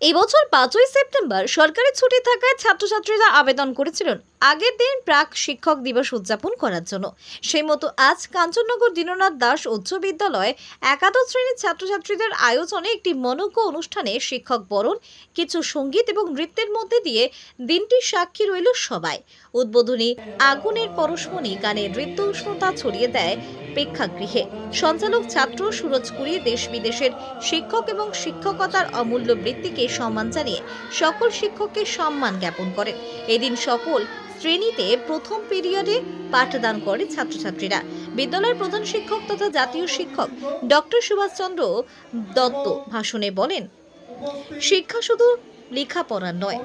এই বছর পাঁচই সেপ্টেম্বর সরকারি ছুটি থাকায় ছাত্রছাত্রীরা আবেদন করেছিলেন আগের দিন প্রাক শিক্ষক দিবস উদযাপন করার জন্য। সেই মতো আজ কাঞ্চননগর দীননাথ দাস উচ্চ বিদ্যালয়ে একাদশ শ্রেণির ছাত্রছাত্রীদের আয়োজনে একটি মনোজ্ঞ অনুষ্ঠানে শিক্ষক বরণ, কিছু সংগীত এবং নৃত্যের মধ্যে দিয়ে দিনটি সাক্ষী রইল সবাই। উদ্বোধনী আগুনের পরশমণি গানে নৃত্য উষ্ণতা ছড়িয়ে দেয় প্রেক্ষাগৃহে। সঞ্চালক ছাত্র সুরজ কুড়ি দেশ বিদেশের শিক্ষক এবং শিক্ষকতার অমূল্য বৃত্তিকে সম্মান জানিয়ে সকল শিক্ষককে সম্মান জ্ঞাপন করেন। এদিন সকল শ্রেণীতে প্রথম পিরিয়ডে পাঠদান করে ছাত্রছাত্রীরা। বিদ্যালয়ের প্রধান শিক্ষক তথা জাতীয় শিক্ষক ডক্টর সুভাষচন্দ্র দত্ত ভাষণে বলেন, শিক্ষা শুধু লেখাপড়া নয়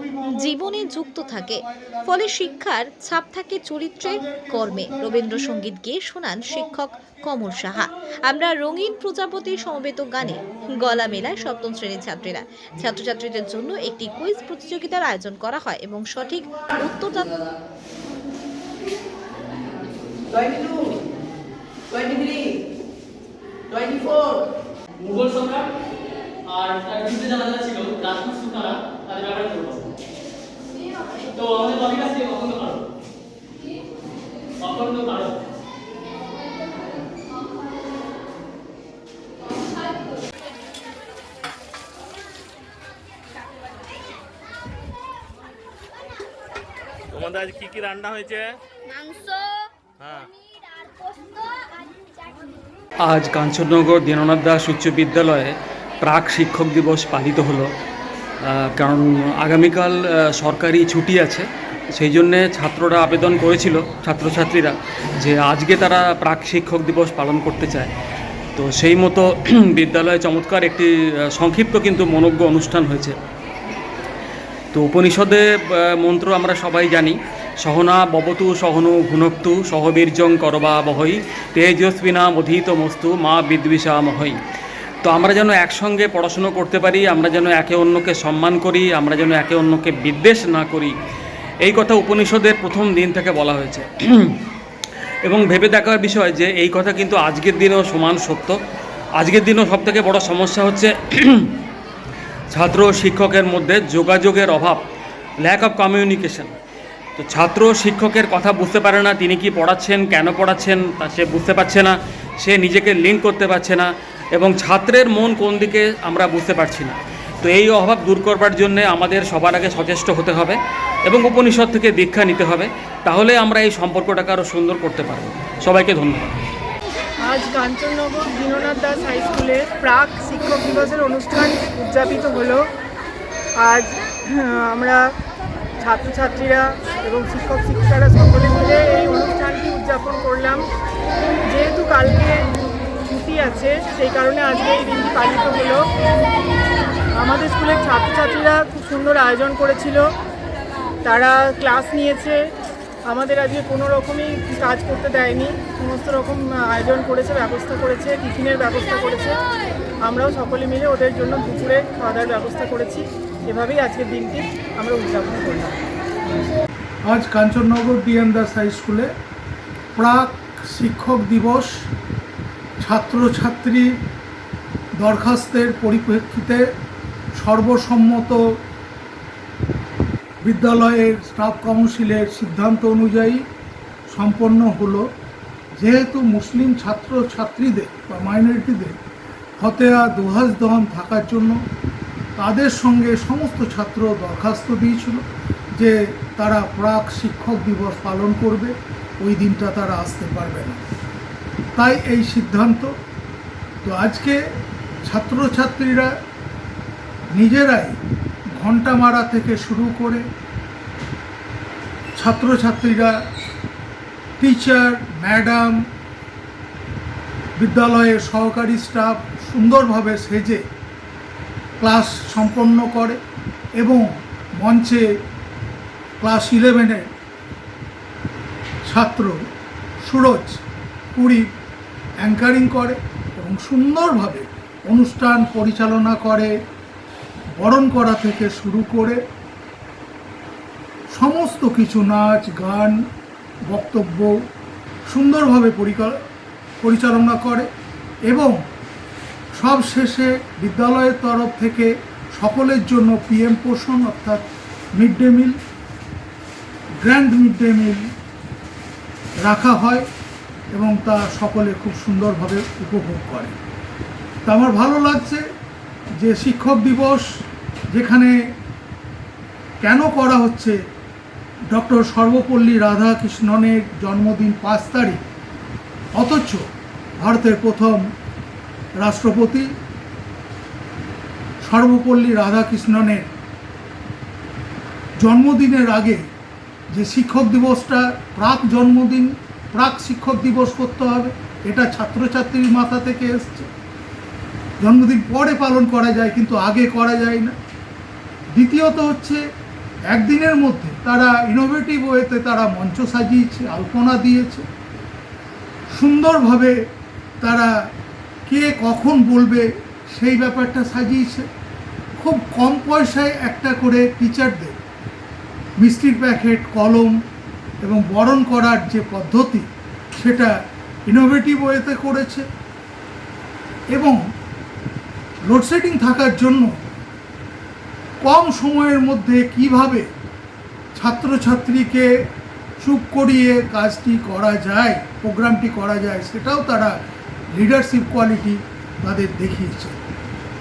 জীবনে যুক্ত থাকে। ফলে শিক্ষার ছাপ থাকে চরিত্রে। কর্মে রবীন্দ্রসঙ্গীত গেয়ে শোনান শিক্ষক কমল সাহা। আমরা রঙিন প্রজাপতি সমবেত গানে গলা মেলায় সপ্তম শ্রেণির ছাত্রীরা। ছাত্রছাত্রীদের জন্য একটি কুইজ প্রতিযোগিতার আয়োজন করা হয় এবং সঠিক উত্তরদাতা 22, 23, 24. মুঘল সম্রাট আর তার যুদ্ধে যারা যারা ছিল রাজপুত সুলতানা তাদের ব্যাপারে করব তো আমাদের টপিক আছে অখণ্ড ভারত অখণ্ড ভারত তোমাদের আজ কি কি রান্না হয়েছে? মাংস হ্যাঁ। আজ কাঞ্চননগর দীননাথ দাস উচ্চ বিদ্যালয়ে প্রাক শিক্ষক দিবস পালিত হলো। কারণ আগামীকাল সরকারি ছুটি আছে। সেই জন্যে ছাত্ররা আবেদন করেছিল, ছাত্রছাত্রীরা, যে আজকে তারা প্রাক শিক্ষক দিবস পালন করতে চায়। তো সেই মতো বিদ্যালয়ে চমৎকার একটি সংক্ষিপ্ত কিন্তু মনজ্ঞ অনুষ্ঠান হয়েছে। তো উপনিষদে মন্ত্র আমরা সবাই জানি, সহনা ববতু, সহনু ভুনক্তু, সহবীর্যং করবা বহই তেজস্বিনা মধীত মস্তু মা বিদ্বিষা মহই তো আমরা যেন একসঙ্গে পড়াশুনো করতে পারি, আমরা যেন একে অন্যকে সম্মান করি, আমরা যেন একে অন্যকে বিদ্বেষ না করি। এই কথা উপনিষদের প্রথম দিন থেকে বলা হয়েছে। এবং ভেবে দেখার বিষয় যে এই কথা কিন্তু আজকের দিনেও সমান সত্য। আজকের দিনেও সবথেকে বড় সমস্যা হচ্ছে ছাত্র ও শিক্ষকের মধ্যে যোগাযোগের অভাব ল্যাক অফ কমিউনিকেশন তো ছাত্র শিক্ষকের কথা বুঝতে পারে না, তিনি কি পড়াচ্ছেন, কেন পড়াচ্ছেন, তা সে বুঝতে পারছে না, সে নিজেকে লিঙ্ক করতে পারছে না। এবং ছাত্রের মন কোন দিকে আমরা বুঝতে পারছি না। তো এই অভাব দূর করবার জন্য আমাদের সবার আগে সচেষ্ট হতে হবে এবং উপনিষদ থেকে দীক্ষা নিতে হবে। তাহলে আমরা এই সম্পর্কটাকে আরও সুন্দর করতে পারব। সবাইকে ধন্যবাদ। আজ কাঞ্চননগর দীননাথ দাস হাই স্কুলে প্রাক শিক্ষক দিবসের অনুষ্ঠান উদযাপিত হলো। আজ আমরা ছাত্রছাত্রীরা এবং শিক্ষক শিক্ষিকারা সকলে মিলে এই অনুষ্ঠানটি উদযাপন করলাম। যেহেতু কালকে ছুটি আছে, সেই কারণে আজকে এই দিনটি পালিত হলো। আমাদের স্কুলের ছাত্রছাত্রীরা খুব সুন্দর আয়োজন করেছিল। তারা ক্লাস নিয়েছে। আমাদের আজকে কোনো রকমই কাজ করতে দেয়নি। সমস্ত রকম আয়োজন করেছে, ব্যবস্থা করেছে, টিফিনের ব্যবস্থা করেছে। আমরাও সকলে মিলে ওদের জন্য দুপুরে খাওয়া দাওয়ার ব্যবস্থা করেছি। এভাবেই আজকের দিনটি আমরা উদযাপন করলাম। আজ কাঞ্চননগর ডিএন দাস হাই স্কুলে প্রাক শিক্ষক দিবস ছাত্রছাত্রী দরখাস্তের পরিপ্রেক্ষিতে সর্বসম্মত বিদ্যালয়ের স্টাফ কাউন্সিলের সিদ্ধান্ত অনুযায়ী সম্পন্ন হলো। যেহেতু মুসলিম ছাত্র ছাত্রীদের বা মাইনরিটিদের ফতেয়া দোহাজ দহন থাকার জন্য তাদের সঙ্গে সমস্ত ছাত্র দরখাস্ত দিয়েছিল যে তারা প্রাক শিক্ষক দিবস পালন করবে, ওই দিনটা তারা আসতে পারবে না। তাই এই সিদ্ধান্ত। তো আজকে ছাত্রছাত্রীরা নিজেরাই ঘণ্টা মারা থেকে শুরু করে ছাত্রছাত্রীরা, টিচার, ম্যাডাম, বিদ্যালয়ের সহকারী স্টাফ সুন্দরভাবে সেজে ক্লাস সম্পন্ন করে এবং মঞ্চে ক্লাস ইলেভেনের ছাত্র সুরজ কুড়ি অ্যাঙ্কারিং করে এবং সুন্দরভাবে অনুষ্ঠান পরিচালনা করে, বরণ করা থেকে শুরু করে, সমস্ত কিছু নাচ, গান, বক্তব্য সুন্দরভাবে পরিচালনা করে এবং সব শেষে বিদ্যালয়ের তরফ থেকে সকলের জন্য পিএম পোষণ অর্থাৎ mid day meal, grand mid day meal রাখা হয়। এবং তা সকলে খুব সুন্দরভাবে উপভোগ করে। তা আমার ভালো লাগছে যে শিক্ষক দিবস যেখানে কেন করা হচ্ছে, ডক্টর সর্বপল্লী রাধাকৃষ্ণনের জন্মদিন পাঁচ তারিখ, অথচ ভারতের প্রথম রাষ্ট্রপতি সর্বপল্লী রাধাকৃষ্ণনের জন্মদিনের আগে যে শিক্ষক দিবসটা, প্রাক জন্মদিন প্রাক শিক্ষক দিবস করতে হবে। এটা ছাত্রছাত্রীর মাথা থেকে এসছে। জন্মদিন পরে পালন করা যায়, কিন্তু আগে করা যায় না। দ্বিতীয়ত হচ্ছে, একদিনের মধ্যে তারা ইনোভেটিভ ওয়েতে তারা মঞ্চ সাজিয়েছে, আলপনা দিয়েছে। সুন্দরভাবে তারা কে কখন বলবে সেই ব্যাপারটা সাজিয়েছে। খুব কম পয়সায় একটা করে টিচারদের মিষ্টির প্যাকেট কলম এবং বরণ করার যে পদ্ধতি, সেটা ইনোভেটিভ ওয়েতে করেছে এবং লোডশেডিং থাকার জন্য কম সময়ের মধ্যে কীভাবে ছাত্রছাত্রীকে চুপ করিয়ে কাজটি করা যায়, প্রোগ্রামটি করা যায়, সেটাও তারা লিডারশিপ কোয়ালিটি তাদের দেখিয়েছে।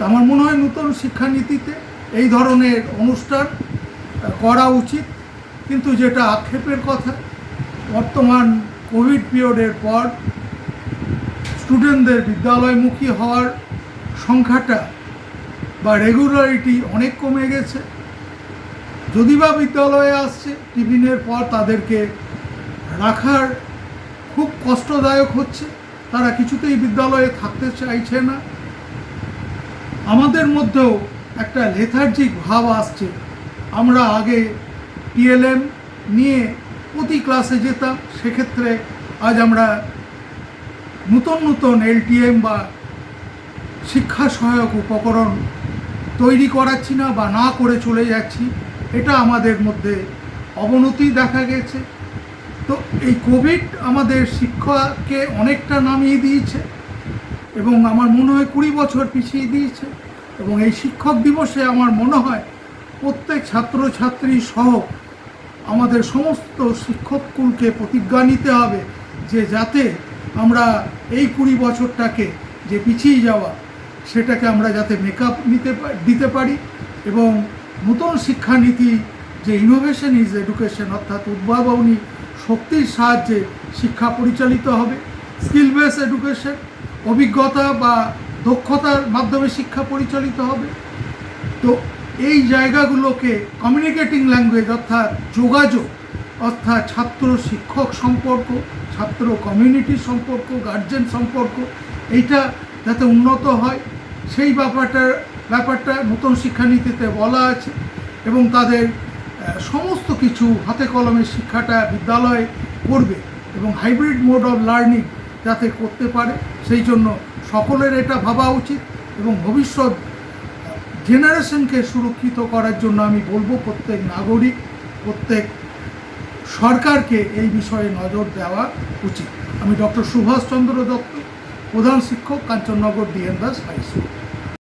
আমার মনে হয় নতুন শিক্ষানীতিতে এই ধরনের অনুষ্ঠান করা উচিত। কিন্তু যেটা আক্ষেপের কথা, বর্তমান কোভিড পিরিয়ডের পর স্টুডেন্টদের বিদ্যালয়মুখী হওয়ার সংখ্যাটা বা রেগুলারিটি অনেক কমে গেছে। যদি বা বিদ্যালয়ে আসছে, টিফিনের পর তাদেরকে রাখার খুব কষ্টদায়ক হচ্ছে। তারা কিছুতেই বিদ্যালয়ে থাকতে চাইছে না। আমাদের মধ্যেও একটা লেথার্জিক ভাব আসছে। আমরা আগে টিএলএম নিয়ে প্রতি ক্লাসে যেতাম, সেক্ষেত্রে আজ আমরা নতুন নতুন এলটিএম বা শিক্ষা সহায়ক উপকরণ তৈরি করাচ্ছি না বা না করে চলে যাচ্ছি, এটা আমাদের মধ্যে অবনতি দেখা গেছে। তো এই কোভিড আমাদের শিক্ষাকে অনেকটা নামিয়ে দিয়েছে এবং আমার মনে হয় কুড়ি বছর পিছিয়ে দিয়েছে এবং এই শিক্ষক দিবসে আমার মনে হয় প্রত্যেক ছাত্রছাত্রী সহ আমাদের সমস্ত শিক্ষককুলকে প্রতিজ্ঞা নিতে হবে যে যাতে আমরা এই কুড়ি বছরটাকে যে পিছিয়ে যাওয়া, সেটাকে আমরা যাতে মেকআপ নিতে দিতে পারি এবং নতুন শিক্ষানীতি যে ইনোভেশন ইজ এডুকেশন অর্থাৎ উদ্ভাবনী শক্তির সাহায্যে শিক্ষা পরিচালিত হবে। স্কিল বেস এডুকেশন অভিজ্ঞতা বা দক্ষতার মাধ্যমে শিক্ষা পরিচালিত হবে। তো এই জায়গাগুলোকে কমিউনিকেটিং ল্যাঙ্গুয়েজ অর্থাৎ যোগাযোগ, অর্থাৎ ছাত্র শিক্ষক সম্পর্ক, ছাত্র কমিউনিটি সম্পর্ক গার্জেন সম্পর্ক, এইটা যাতে উন্নত হয়, সেই ব্যাপারটার ব্যাপারটা নতুন শিক্ষানীতিতে বলা আছে এবং তাদের সমস্ত কিছু হাতে কলমের শিক্ষাটা বিদ্যালয়ে করবে এবং হাইব্রিড মোড অফ লার্নিং যাতে করতে পারে, সেই জন্য সকলের এটা ভাবা উচিত এবং ভবিষ্যৎ জেনারেশনকে সুরক্ষিত করার জন্য আমি বলব প্রত্যেক নাগরিক, প্রত্যেক সরকারকে এই বিষয়ে নজর দেওয়া উচিত। আমি ডক্টর সুভাষচন্দ্র দত্ত, প্রধান শিক্ষক, Kanchannagar D N Das high school.